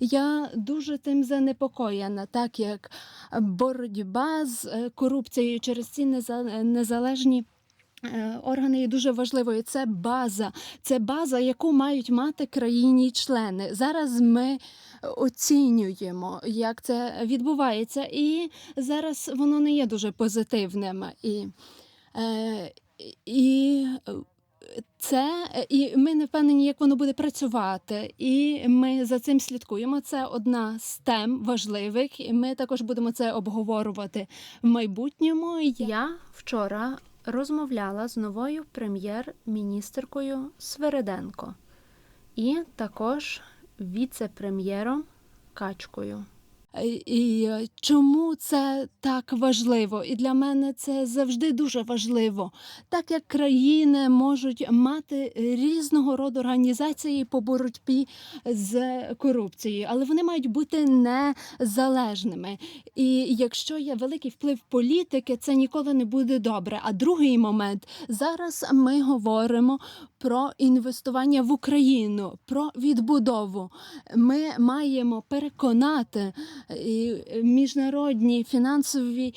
Я дуже тим занепокоєна, так як боротьба з е, корупцією через ці неза- незалежні. е, Органи є дуже важливою. Це база, це база, яку мають мати країні члени. Зараз ми оцінюємо, як це відбувається, і зараз воно не є дуже позитивним. І, е, і це і ми не впевнені, як воно буде працювати, і ми за цим слідкуємо. Це одна з тем важливих, і ми також будемо це обговорювати в майбутньому. Я вчора розмовляла з новою прем'єр-міністеркою Свериденко і також віце-прем'єром Качкою. І е, чому це так важливо? І для мене це завжди дуже важливо, так як країни можуть мати різного роду організації по боротьбі з корупцією, але вони мають бути незалежними. І якщо є великий вплив політики, це ніколи не буде добре. А другий момент зараз ми говоримо про інвестування в Україну, про відбудову. Ми маємо переконати міжнародні фінансові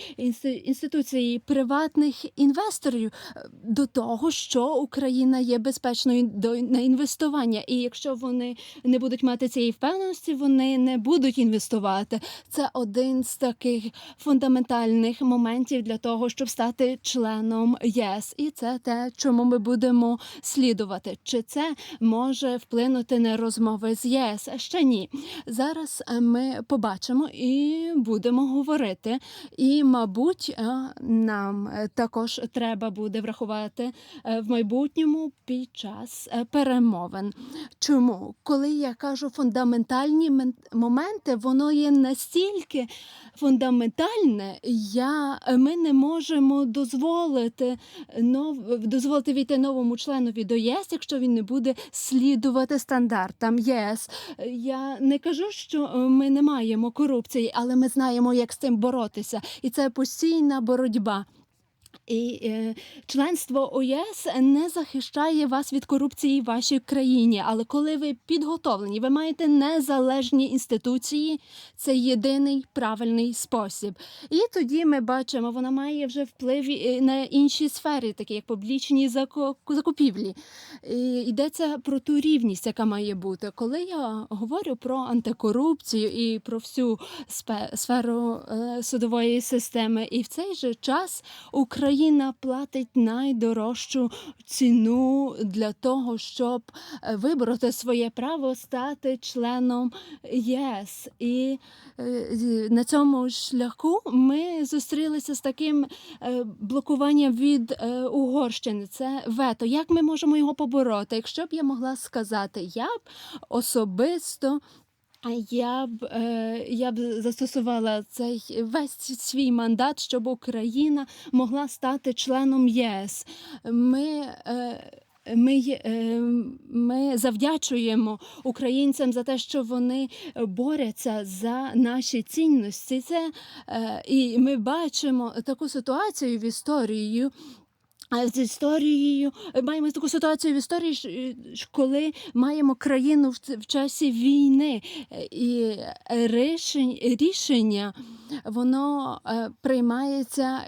інституції приватних інвесторів е, до того, що Україна є безпечною до на інвестування. І якщо вони не будуть мати цієї впевненості, вони не будуть інвестувати. Це один з таких фундаментальних моментів для того, щоб стати членом ЄС. І це те, чому ми будемо слідувати. Чи це може вплинути на розмови з ЄС? Ще ні. Зараз е, ми побачимо і будемо говорити. І, мабуть, е, нам е, також треба буде врахувати е, в майбутньому під час перемовин. Чому? Коли я кажу фундаментальні моменти, воно є настільки фундаментальне, я, ми не можемо дозволити нов, дозволити війти новому членові до ЄС, якщо він не буде слідувати стандартам ЄС. Я не кажу, що ми не маємо корупції, але ми знаємо, як з цим боротися, і це постійна боротьба. І е, членство у ЄС не захищає вас від корупції в вашій країні. Але коли ви підготовлені, ви маєте незалежні інституції, це єдиний правильний спосіб. І тоді ми бачимо, вона має вже вплив на інші сфери, такі як публічні закупівлі. І йдеться про ту рівність, яка має бути. Коли я говорю про антикорупцію і про всю сферу е, судової системи, і в цей же час Україна платить найдорожчу ціну для того, щоб е, вибороти своє право стати членом ЄС. І е, на цьому шляху ми зустрілися з таким е, блокуванням від Угорщини. Це вето. Як ми можемо його побороти? Якщо б я могла сказати, я б особисто. Я б, е, я б застосувала цей весь свій мандат, щоб Україна могла стати членом ЄС. Ми, е, ми, е, ми завдячуємо українцям за те, що вони борються за наші цінності. Це, і ми бачимо таку ситуацію в історії. З історією маємо таку ситуацію в історії, коли маємо країну в, часі війни, і рішення воно е, приймається.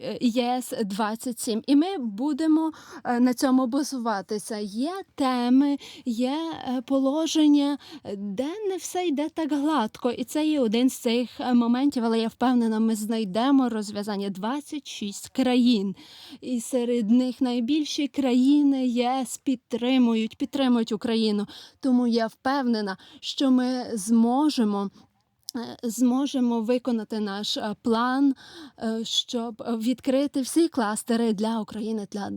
Е, ЄС 27 і ми будемо е, на цьому базуватися. Є теми, є е, положення, де не все йде так гладко, і це є один з цих е, моментів. Але я впевнена, ми знайдемо розв'язання 26 країн. І серед них найбільші країни ЄС підтримують, підтримують Україну. Тому я впевнена, що ми зможемо. Е, Зможемо виконати наш е, план, е, щоб відкрити всі кластери для України для